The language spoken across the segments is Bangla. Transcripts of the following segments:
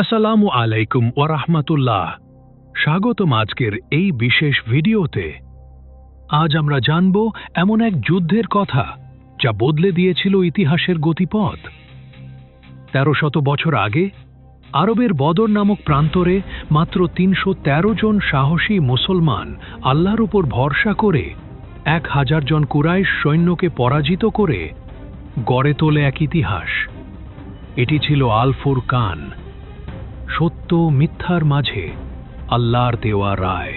আসসালামু আলাইকুম ওয়ারাহমাতুল্লাহ স্বাগতম আজকের এই বিশেষ ভিডিওতে। আজ আমরা জানব এমন এক যুদ্ধের কথা যা বদলে দিয়েছিল ইতিহাসের গতিপথ। তেরো শত বছর আগে, আরবের বদর নামক প্রান্তরে মাত্র তিনশো তেরো জন সাহসী মুসলমান আল্লাহর উপর ভরসা করে এক হাজার জন কুরাইশ সৈন্যকে পরাজিত করে গড়ে তোলে এক ইতিহাস। এটি ছিল আলফুর কান সত্য মিথ্যার মাঝে আল্লাহর দেওয়া রায়।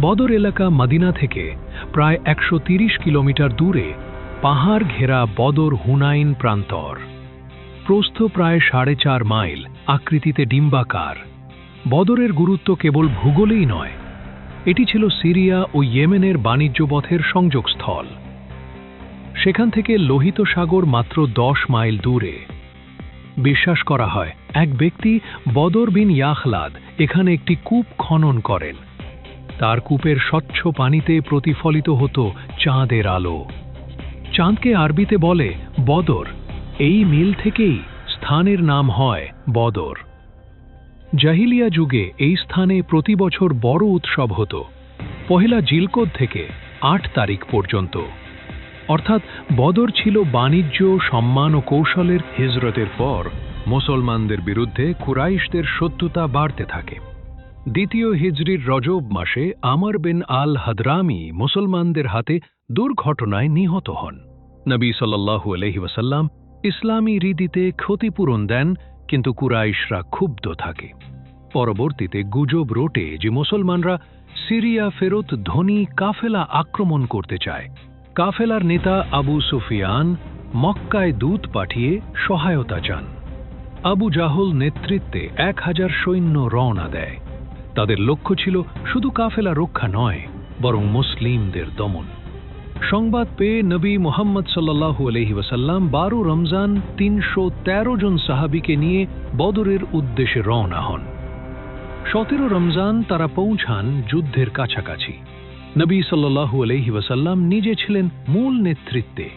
বদর এলাকা মদিনা থেকে প্রায় একশো কিলোমিটার দূরে পাহাড় ঘেরা বদর হুনাইন প্রান্তর। প্রস্থ প্রায় সাড়ে চার মাইল, আকৃতিতে ডিম্বাকার। বদরের গুরুত্ব কেবল ভূগোলেই নয়, এটি ছিল সিরিয়া ও ইয়েমেনের বাণিজ্য পথের সংযোগস্থল। সেখান থেকে লোহিত সাগর মাত্র দশ মাইল দূরে। বিশ্বাস করা হয় এক ব্যক্তি বদর বিন ইয়াখলাদ এখানে একটি কূপ খনন করেন। তার কূপের স্বচ্ছ পানিতে প্রতিফলিত হতো চাঁদের আলো। চাঁদকে আরবিতে বলে বদর। এই মিল থেকেই স্থানের নাম হয় বদর। জাহিলিয়া যুগে এই স্থানে প্রতি বছর বড় উৎসব হতো। পহেলা জিলকোদ থেকে আট তারিখ পর্যন্ত। অর্থাৎ বদর ছিল বাণিজ্য, সম্মান ও কৌশলের হিজরতের পর। মুসলমানদের বিরুদ্ধে কুরাইশদের শত্রুতা বাড়তে থাকে। দ্বিতীয় হিজরির রজব মাসে আমর বিন আল হাদরামি মুসলমানদের হাতে দুর্ঘটনায় নিহত হন। নবী সাল্লাল্লাহু আলহি ওয়াসাল্লাম ইসলামী রীতিতে ক্ষতিপূরণ দেন, কিন্তু কুরাইশরা ক্ষুব্ধ থাকে। পরবর্তীতে গুজব রোটে যে মুসলমানরা সিরিয়া ফেরত ধনী কাফেলা আক্রমণ করতে চায়। কাফেলার নেতা আবু সুফিয়ান মক্কায় দূত পাঠিয়ে সহায়তা চান। আবু জাহল নেতৃত্বে এক হাজার সৈন্য রওনা দেয়। তাদের লক্ষ্য ছিল শুধু কাফেলা রক্ষা নয়, বরং মুসলিমদের দমন। সংবাদ পেয়ে নবী মোহাম্মদ সাল্লাহু আলহি বারো রমজান তিনশো তেরো জন সাহাবিকে নিয়ে বদরের উদ্দেশ্যে রওনা হন। সতেরো রমজান তারা পৌঁছান যুদ্ধের কাছাকাছি। নবী সাল্লাহু আলহি ওয়াসাল্লাম নিজে ছিলেন মূল নেতৃত্বে।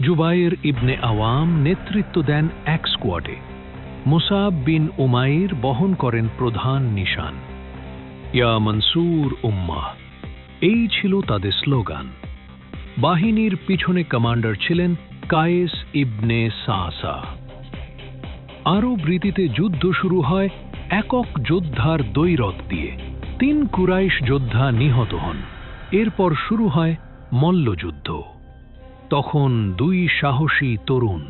জুবাইয়ের ইবনে আওয়াম নেতৃত্ব দেন এক স্কোয়াডে মুসাব বিন উমাইর বহন করেন প্রধান নিশান। ইয়া মনসুর উম্মাহ, এই ছিল তাদের স্লোগান। বাহিনীর পিছনে কমান্ডার ছিলেন কায়েস ইবনে সাসা। আরব রীতিতে যুদ্ধ শুরু হয় একক যোদ্ধার দৈরত দিয়ে। তিন কুরাইশ যোদ্ধা নিহত হন। এরপর শুরু হয় মল্লযুদ্ধ। তখন দুই সাহসী তরুণ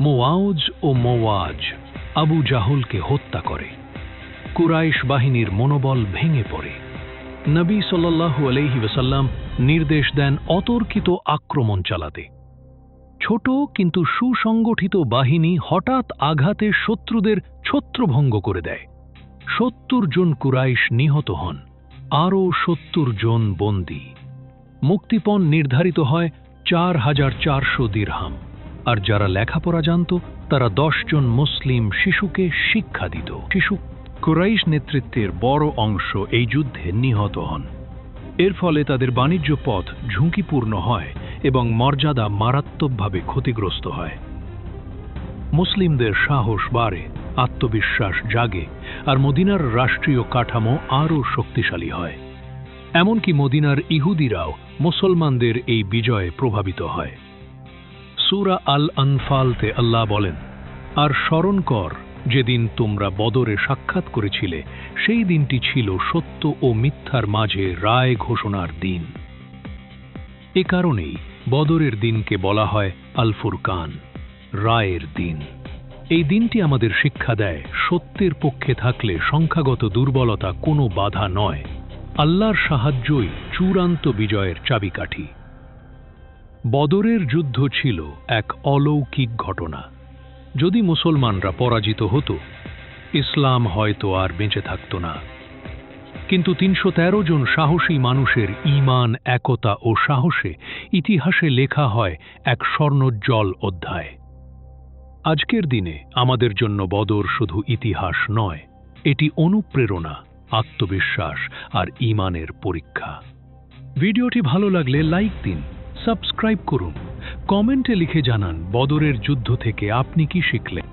মোয়াউজ ও মোওয়াজ। আবু জাহুলকে হত্যা করে। কুরাইশ বাহিনীর মনোবল ভেঙে পড়ে। নবী সাল্লাহু আলহি ওসাল্লাম নির্দেশ দেন অতর্কিত আক্রমণ চালাতে। ছোট কিন্তু সুসংগঠিত বাহিনী হঠাৎ আঘাতে শত্রুদের ছত্রভঙ্গ করে দেয়। সত্তর জন কুরাইশ নিহত হন, আরও সত্তর জন বন্দী। মুক্তিপণ নির্ধারিত হয় চার হাজার চারশো দীর্হাম। আর যারা লেখাপড়া জানত, তারা জন মুসলিম শিশুকে শিক্ষা দিত। শিশু কুরাইশ নেতৃত্বের বড় অংশ এই যুদ্ধে নিহত হন। এর ফলে তাদের বাণিজ্য পথ ঝুঁকিপূর্ণ হয় এবং মর্যাদা মারাত্মকভাবে ক্ষতিগ্রস্ত হয়। মুসলিমদের সাহস বাড়ে, আত্মবিশ্বাস জাগে আর মদিনার রাষ্ট্রীয় কাঠামো আরও শক্তিশালী হয়। এমনকি মদিনার ইহুদিরাও মুসলমানদের এই বিজয়ে প্রভাবিত হয়। সুরা আল আনফালতে আল্লাহ বলেন, আর স্মরণ কর, যেদিন তোমরা বদরে সাক্ষাৎ করেছিলে, সেই দিনটি ছিল সত্য ও মিথ্যার মাঝে রায় ঘোষণার দিন। এ কারণেই বদরের দিনকে বলা হয় আলফুরকান, রায়ের দিন। এই দিনটি আমাদের শিক্ষা দেয়, সত্যের পক্ষে থাকলে সংখ্যাগত দুর্বলতা কোনো বাধা নয়। আল্লাহর সাহায্যই চূড়ান্ত বিজয়ের চাবিকাঠি। বদরের যুদ্ধ ছিল এক অলৌকিক ঘটনা। যদি মুসলমানরা পরাজিত হতো, ইসলাম হয়তো আর বেঁচে থাকত না। কিন্তু তিনশো তেরো জন সাহসী মানুষের ঈমান, একতা ও সাহসে ইতিহাসে লেখা হয় এক স্বর্ণোজ্জ্বল অধ্যায়। আজকের দিনে আমাদের জন্য বদর শুধু ইতিহাস নয়, এটি অনুপ্রেরণা, আত্মবিশ্বাস আর ঈমানের পরীক্ষা। ভিডিওটি ভালো লাগলে লাইক দিন সাবস্ক্রাইব করুন। কমেন্টে লিখে জানান বদরের যুদ্ধ থেকে আপনি কি শিখলেন।